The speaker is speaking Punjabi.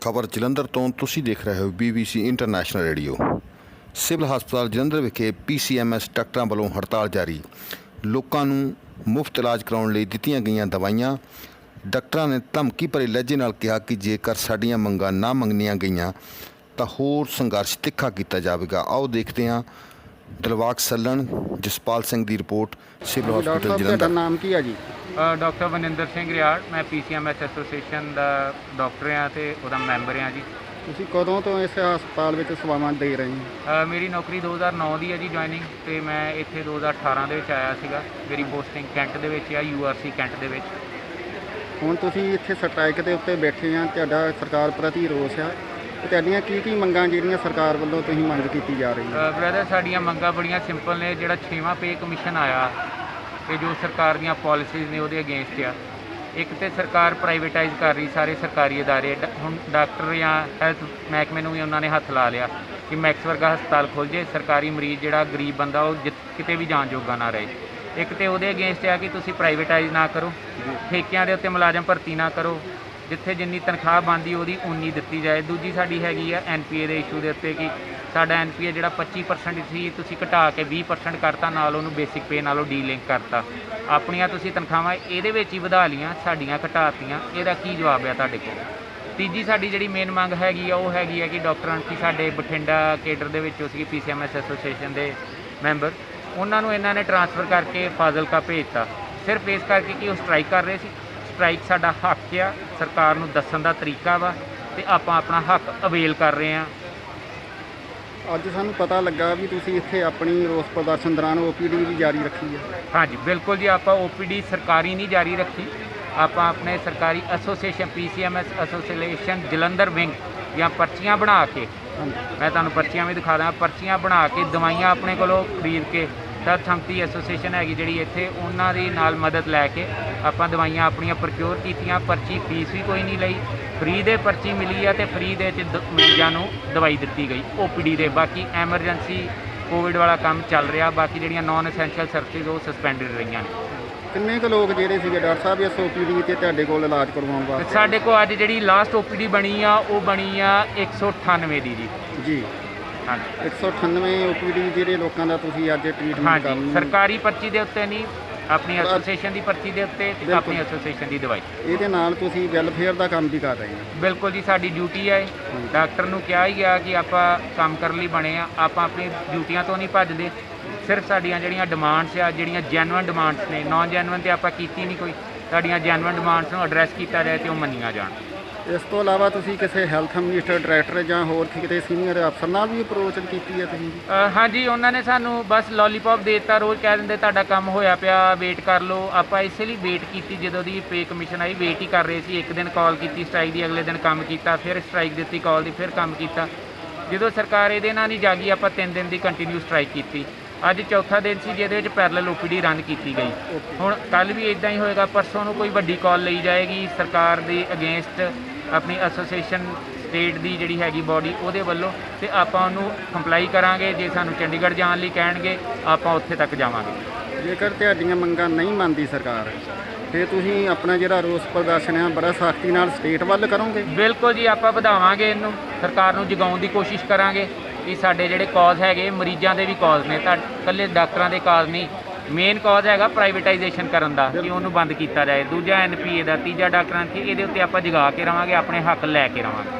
ਖਬਰ ਜਲੰਧਰ ਤੋਂ ਤੁਸੀਂ ਦੇਖ ਰਹੇ ਹੋ BBC ਇੰਟਰਨੈਸ਼ਨਲ ਰੇਡੀਓ ਸਿਵਲ ਹਸਪਤਾਲ ਜਲੰਧਰ ਵਿਖੇ PCMS ਡਾਕਟਰਾਂ ਵੱਲੋਂ ਹੜਤਾਲ ਜਾਰੀ। ਲੋਕਾਂ ਨੂੰ ਮੁਫਤ ਇਲਾਜ ਕਰਾਉਣ ਲਈ ਦਿੱਤੀਆਂ ਗਈਆਂ ਦਵਾਈਆਂ। ਡਾਕਟਰਾਂ ਨੇ ਧਮਕੀ ਭਰੇ ਲਹਿਜੇ ਨਾਲ ਕਿਹਾ ਕਿ ਜੇਕਰ ਸਾਡੀਆਂ ਮੰਗਾਂ ਨਾ ਮੰਗਣੀਆਂ ਗਈਆਂ, ਤਾਂ ਹੋਰ ਸੰਘਰਸ਼ ਤਿੱਖਾ ਕੀਤਾ ਜਾਵੇਗਾ। ਆਓ ਦੇਖਦੇ ਹਾਂ ਦਿਲਵਾਗ ਸੱਲਣ ਜਸਪਾਲ ਸਿੰਘ ਦੀ ਰਿਪੋਰਟ ਸਿਵਲ ਡਾਕਟਰ ਹਸਪਤਾਲ ਸਾਹਿਬ ਤੁਹਾਡਾ ਜਲੰਧਰ ਨਾਮ ਕੀ ਹੈ ਜੀ? ਡਾਕਟਰ ਵਨਿੰਦਰ ਸਿੰਘ ਰਿਆੜ ਮੈਂ ਪੀਸੀਐਮਐਸ ਐਸੋਸੀਏਸ਼ਨ ਦਾ ਡਾਕਟਰ ਹਾਂ ਤੇ ਉਹਦਾ ਮੈਂਬਰ ਹਾਂ ਜੀ। ਤੁਸੀਂ ਕਦੋਂ ਤੋਂ ਇਸ ਹਸਪਤਾਲ ਵਿੱਚ ਸੇਵਾਵਾਂ ਦੇ ਰਹੇ ਹੋ? ਅ, ਮੇਰੀ ਨੌਕਰੀ 2009 ਦੀ ਹੈ ਜੀ ਜੁਆਇਨਿੰਗ ਤੇ ਮੈਂ ਇੱਥੇ 2018 ਦੇ ਵਿੱਚ ਆਇਆ ਸੀਗਾ। ਮੇਰੀ ਪੋਸਟਿੰਗ ਕੈਂਟ ਦੇ ਵਿੱਚ ਆ ਯੂਆਰਸੀ ਕੈਂਟ ਦੇ ਵਿੱਚ। ਹੁਣ ਤੁਸੀਂ ਇੱਥੇ ਸਟ੍ਰਾਈਕ ਦੇ ਉੱਤੇ ਬੈਠੇ ਆ ਤੁਹਾਡਾ ਸਰਕਾਰ ਪ੍ਰਤੀ ਰੋਸ ਆ। ਤੁਹਾਡੀਆਂ ਕੀ ਕੀ ਮੰਗਾਂ ਜਿਹੜੀਆਂ ਸਰਕਾਰ ਵੱਲੋਂ ਤੁਸੀਂ ਮੰਗ ਕੀਤੀ ਜਾ ਰਹੀ ਹੈ? ਬ੍ਰਦਰ ਸਾਡੀਆਂ ਮੰਗਾਂ ਬੜੀਆਂ ਸਿੰਪਲ ਨੇ ਜਿਹੜਾ 6ਵਾਂ ਪੇ ਕਮਿਸ਼ਨ ਆਇਆ ਤੇ ਜੋ ਸਰਕਾਰ ਦੀਆਂ ਪਾਲਿਸੀਜ਼ ਨੇ ਉਹਦੇ ਅਗੇਂਸਟ ਆ। ਇੱਕ ਤੇ ਸਰਕਾਰ ਪ੍ਰਾਈਵੇਟਾਈਜ਼ ਕਰ ਰਹੀ ਸਾਰੇ ਸਰਕਾਰੀ ਅਦਾਰੇ ਡ- ਹੁਣ ਡਾਕਟਰ ਜਾਂ ਹੈਲਥ ਮਹਿਕਮੇ ਨੂੰ ਵੀ ਉਹਨਾਂ ਨੇ ਹੱਥ ਲਾ ਲਿਆ ਕਿ ਮੈਕਸ ਵਰਗਾ ਹਸਪਤਾਲ ਖੁੱਲ ਜੇ ਸਰਕਾਰੀ ਮਰੀਜ਼ ਜਿਹੜਾ ਗਰੀਬ ਬੰਦਾ ਉਹ ਕਿਤੇ ਵੀ ਜਾਣ ਜੋਗਾ ਨਾ ਰਹੇ। ਇੱਕ ਤੇ ਉਹਦੇ ਅਗੇਂਸਟ ਆ ਕਿ ਤੁਸੀਂ ਪ੍ਰਾਈਵੇਟਾਈਜ਼ ਨਾ ਕਰੋ ਠੇਕਿਆਂ ਦੇ ਉੱਤੇ ਮੁਲਾਜ਼ਮ ਭਰਤੀ ਨਾ ਕਰੋ ਜਿੱਥੇ ਜਿੰਨੀ ਤਨਖਾਹ ਬਣਦੀ ਉਹਦੀ ਉਨੀ ਦਿੱਤੀ ਜਾਏ। ਦੂਜੀ ਸਾਡੀ ਹੈਗੀ ਆ ਐਨਪੀਏ ਦੇ ਇਸ਼ੂ ਦੇ ਉੱਤੇ ਕਿ ਸਾਡਾ ਐਨਪੀਏ ਜਿਹੜਾ 25% ਸੀ, ਤੁਸੀਂ ਘਟਾ ਕੇ 20% ਕਰਤਾ, ਨਾਲ ਉਹਨੂੰ ਬੇਸਿਕ ਪੇ ਨਾਲੋਂ ਡੀਲਿੰਕ ਕਰਤਾ। ਆਪਣੀਆਂ ਤੁਸੀਂ ਤਨਖਾਹਾਂ ਇਹਦੇ ਵਿੱਚ ਹੀ ਵਧਾ ਲੀਆਂ ਸਾਡੀਆਂ ਘਟਾਤੀਆਂ। ਇਹਦਾ ਕੀ ਜਵਾਬ ਆ ਤੁਹਾਡੇ ਕੋਲ? ਤੀਜੀ ਸਾਡੀ ਜਿਹੜੀ ਮੇਨ ਮੰਗ ਹੈਗੀ ਆ, ਉਹ ਹੈਗੀ ਹੈ ਕਿ ਡਾਕਟਰਾਂ ਕੀ ਸਾਡੇ ਬਠਿੰਡਾ ਕੇਡਰ ਦੇ ਵਿੱਚੋਂ ਸੀ ਪੀਸੀਐਮਐਸ ਐਸੋਸੀਏਸ਼ਨ ਦੇ ਮੈਂਬਰ ਉਹਨਾਂ ਨੂੰ ਇਹਨਾਂ ਨੇ ਟਰਾਂਸਫਰ ਕਰਕੇ ਫਾਜ਼ਿਲਕਾ ਭੇਜਤਾ। ਸਿਰਫ ਇਸ ਕਰਕੇ ਕਿ ਉਹ ਸਟ੍ਰਾਈਕ ਕਰ ਰਹੇ ਸੀ। ਸਟ੍ਰਾਈਕ ਸਾਡਾ ਹੱਕ ਆ ਸਰਕਾਰ ਨੂੰ ਦੱਸਣ ਦਾ ਤਰੀਕਾ ਵਾ ਤੇ ਆਪਾਂ ਆਪਣਾ ਹੱਕ ਅਵੇਲ ਕਰ ਰਹੇ ਆ ਅੱਜ ਸਾਨੂੰ ਪਤਾ ਲੱਗਾ ਵੀ ਤੁਸੀਂ ਇੱਥੇ ਆਪਣੀ ਰੋਸ ਪ੍ਰਦਰਸ਼ਨ ਦੌਰਾਨ ਓਪੀਡੀ ਵੀ ਜਾਰੀ ਰੱਖੀ ਹੈ ਹਾਂਜੀ ਬਿਲਕੁਲ ਜੀ ਆਪਾਂ ਓਪੀਡੀ ਸਰਕਾਰੀ ਨਹੀਂ ਜਾਰੀ ਰੱਖੀ। ਆਪਾਂ ਆਪਣੇ ਸਰਕਾਰੀ association PCMS association Jalandhar wing ਜਾਂ ਪਰਚੀਆਂ ਬਣਾ ਕੇ ਮੈਂ ਤੁਹਾਨੂੰ ਪਰਚੀਆਂ ਵੀ ਦਿਖਾ ਦਾਂ ਪਰਚੀਆਂ ਬਣਾ ਕੇ ਦਵਾਈਆਂ ਆਪਣੇ ਕੋਲੋਂ ਖਰੀਦ ਕੇ ਸਰ ਥੰਮਤੀ ਐਸੋਸੀਏਸ਼ਨ ਹੈਗੀ ਜਿਹੜੀ ਇੱਥੇ ਉਹਨਾਂ ਦੀ ਨਾਲ ਮਦਦ ਲੈ ਕੇ ਆਪਾਂ ਦਵਾਈਆਂ ਆਪਣੀਆਂ ਪ੍ਰੋਕਿਉਰ ਕੀਤੀਆਂ ਪਰਚੀ ਫੀਸ ਵੀ ਕੋਈ ਨਹੀਂ ਲਈ। ਫ੍ਰੀ ਦੇ ਪਰਚੀ ਮਿਲੀ ਆ ਤੇ ਫ੍ਰੀ ਦੇ ਚ ਦ- ਮਰੀਜ਼ਾਂ ਨੂੰ ਦਵਾਈ ਦਿੱਤੀ ਗਈ ਓਪੀਡੀ ਦੇ। ਬਾਕੀ ਐਮਰਜੈਂਸੀ ਕੋਵਿਡ ਵਾਲਾ ਕੰਮ ਚੱਲ ਰਿਹਾ ਬਾਕੀ ਜਿਹੜੀਆਂ ਨਾਨ ਐਸੈਂਸ਼ੀਅਲ ਸਰਵਿਸਿਜ਼ ਉਹ ਸਸਪੈਂਡਡ ਰਹੀਆਂ ਨੇ। ਕਿੰਨੇ ਕੁ ਲੋਕ ਜਿਹੜੇ ਸੀਗੇ ਡਾਕਟਰ ਸਾਹਿਬ ਇਸ ਓਪੀਡੀ ਤੇ ਤੁਹਾਡੇ ਕੋਲ ਇਲਾਜ ਕਰਵਾਉਣ ਤੇ ਵਾਸਤੇ? ਸਾਡੇ ਕੋਲ ਅੱਜ ਜਿਹੜੀ ਲਾਸਟ ਓਪੀਡੀ ਬਣੀ ਆ ਉਹ ਬਣੀ ਆ 198 ਦੀ ਜੀ। ਜੀ। ਹਾਂਜੀ। 198 ਓਪੀਡੀ ਜਿਹੜੇ ਲੋਕਾਂ ਦਾ ਤੁਸੀਂ ਅੱਜ ਟ੍ਰੀਟਮੈਂਟ ਹਾਂਜੀ ਕਰਨੀ। ਸਰਕਾਰੀ ਪਰਚੀ ਦੇ ਉੱਤੇ ਨਹੀਂ ਆਪਣੀ ਐਸੋਸੀਏਸ਼ਨ ਦੀ ਪਰਚੀ ਦੇ ਉੱਤੇ ਤੇ। ਆਪਣੀ ਐਸੋਸੀਏਸ਼ਨ ਦੀ ਦਵਾਈ। ਇਹਦੇ ਨਾਲ ਤੁਸੀਂ ਵੈਲਫੇਅਰ ਦਾ ਕੰਮ ਵੀ ਕਰ ਰਹੇ ਹੋ। ਬਿਲਕੁਲ ਜੀ ਸਾਡੀ ਡਿਊਟੀ ਹੈ। ਡਾਕਟਰ ਨੂੰ ਕਿਹਾ ਹੀ ਗਿਆ ਕਿ ਆਪਾਂ ਕੰਮ ਕਰਨ ਲਈ ਬਣੇ ਆ ਆਪਾਂ ਆਪਣੀ ਡਿਊਟੀਆਂ ਤੋਂ ਨਹੀਂ ਭੱਜਦੇ। ਸਿਰਫ ਸਾਡੀਆਂ ਜਿਹੜੀਆਂ ਡਿਮਾਂਡਸ ਆ ਜਿਹੜੀਆਂ ਜੈਨੂਇਨ ਡਿਮਾਂਡਸ ਨੇ ਨਾਨ ਜੈਨੂਇਨ ਤੇ ਆਪਾਂ ਕੀਤੀ ਨਹੀਂ ਕੋਈ। ਸਾਡੀਆਂ ਜੈਨੂਇਨ ਡਿਮਾਂਡਸ ਨੂੰ ਐਡਰੈਸ ਕੀਤਾ ਜਾਏ ਤੇ ਉਹ ਮੰਨੀਆਂ ਜਾਣ। ਇਸ ਤੋਂ ਇਲਾਵਾ ਤੁਸੀਂ ਕਿਸੇ ਹੈਲਥ ਮਿਨਿਸਟਰ ਡਾਇਰੈਕਟਰ ਜਾਂ ਹੋਰ ਕਿਤੇ ਸੀਨੀਅਰ ਅਫਸਰ ਨਾਲ ਵੀ ਅਪਰੋਚ ਕੀਤੀ ਹੈ ਤੁਸੀਂ? ਅ, ਹਾਂਜੀ ਉਹਨਾਂ ਨੇ ਸਾਨੂੰ ਬਸ ਲੋਲੀਪੌਪ ਦੇ ਦਿੱਤਾ ਰੋਜ਼ ਕਹਿ ਦਿੰਦੇ ਤੁਹਾਡਾ ਕੰਮ ਹੋਇਆ ਪਿਆ ਵੇਟ ਕਰ ਲਓ। ਆਪਾਂ ਇਸੇ ਲਈ ਵੇਟ ਕੀਤੀ ਜਦੋਂ ਦੀ ਪੇ ਕਮਿਸ਼ਨ ਆਈ ਵੇਟ ਹੀ ਕਰ ਰਹੇ ਸੀ। ਇੱਕ ਦਿਨ ਕਾਲ ਕੀਤੀ ਸਟ੍ਰਾਈਕ ਦੀ ਅਗਲੇ ਦਿਨ ਕੰਮ ਕੀਤਾ ਫਿਰ ਸਟ੍ਰਾਈਕ ਦਿੱਤੀ ਕਾਲ ਦੀ ਫਿਰ ਕੰਮ ਕੀਤਾ। ਜਦੋਂ ਸਰਕਾਰ ਇਹਦੇ ਨਾਲ ਨਹੀਂ ਜਾਗੀ ਆਪਾਂ ਤਿੰਨ ਦਿਨ ਦੀ ਕੰਟੀਨਿਊ ਸਟ੍ਰਾਈਕ ਕੀਤੀ। ਅੱਜ ਚੌਥਾ ਦਿਨ ਸੀ ਜਿਹਦੇ ਵਿੱਚ ਪੈਰਲਲ ਓਪੀਡੀ ਰਨ ਕੀਤੀ ਗਈ। ਹੁਣ ਕੱਲ ਵੀ ਇਦਾਂ ਹੀ ਹੋਏਗਾ ਪਰਸੋਂ ਨੂੰ ਕੋਈ ਵੱਡੀ ਕਾਲ ਲਈ ਜਾਏਗੀ ਸਰਕਾਰ ਦੇ ਅਗੇਂਸਟ ਆਪਣੀ ਐਸੋਸੀਏਸ਼ਨ ਸਟੇਟ ਦੀ ਜਿਹੜੀ ਹੈਗੀ ਬਾਡੀ ਉਹਦੇ ਵੱਲੋਂ ਤੇ ਆਪਾਂ ਉਹਨੂੰ ਕੰਪਲਾਈ ਕਰਾਂਗੇ ਜੇ ਸਾਨੂੰ ਚੰਡੀਗੜ੍ਹ ਜਾਣ ਲਈ ਕਹਿਣਗੇ ਆਪਾਂ ਉੱਥੇ ਤੱਕ ਜਾਵਾਂਗੇ। ਜੇਕਰ ਤੁਹਾਡੀਆਂ ਮੰਗਾਂ ਨਹੀਂ ਮੰਨਦੀ ਸਰਕਾਰ ਤੇ ਤੁਸੀਂ ਆਪਣਾ ਜਿਹੜਾ ਰੋਸ ਪ੍ਰਦਰਸ਼ਨ ਹੈ ਬੜਾ ਸਖਤੀ ਨਾਲ ਸਟੇਟ ਵੱਲ ਕਰੋਗੇ? ਬਿਲਕੁਲ ਜੀ ਆਪਾਂ ਵਧਾਵਾਂਗੇ ਇਹਨੂੰ। ਸਰਕਾਰ ਨੂੰ ਜਗਾਉਣ ਦੀ ਕੋਸ਼ਿਸ਼ ਕਰਾਂਗੇ ਕਿ ਸਾਡੇ ਜਿਹੜੇ ਕਾਜ਼ ਹੈਗੇ ਮਰੀਜ਼ਾਂ ਦੇ ਵੀ ਕਾਜ਼ ਨੇ। ਤਾਂ ਇਕੱਲੇ ਡਾਕਟਰਾਂ ਦੇ ਕਾਜ਼ ਨਹੀਂ ਮੇਨ ਕਾਜ਼ ਹੈਗਾ ਪ੍ਰਾਈਵੇਟਾਈਜੇਸ਼ਨ ਕਰਨ ਦਾ, ਕਿ ਉਹਨੂੰ ਬੰਦ ਕੀਤਾ ਜਾਏ। ਦੂਜਾ ਐਨਪੀਏ ਦਾ, ਤੀਜਾ ਡਾਕਟਰਾਂ ਕਿ ਇਹਦੇ ਉੱਤੇ ਆਪਾਂ ਜਗਾ ਕੇ ਰਵਾਂਗੇ, ਆਪਣੇ ਹੱਕ ਲੈ ਕੇ ਰਵਾਂਗੇ।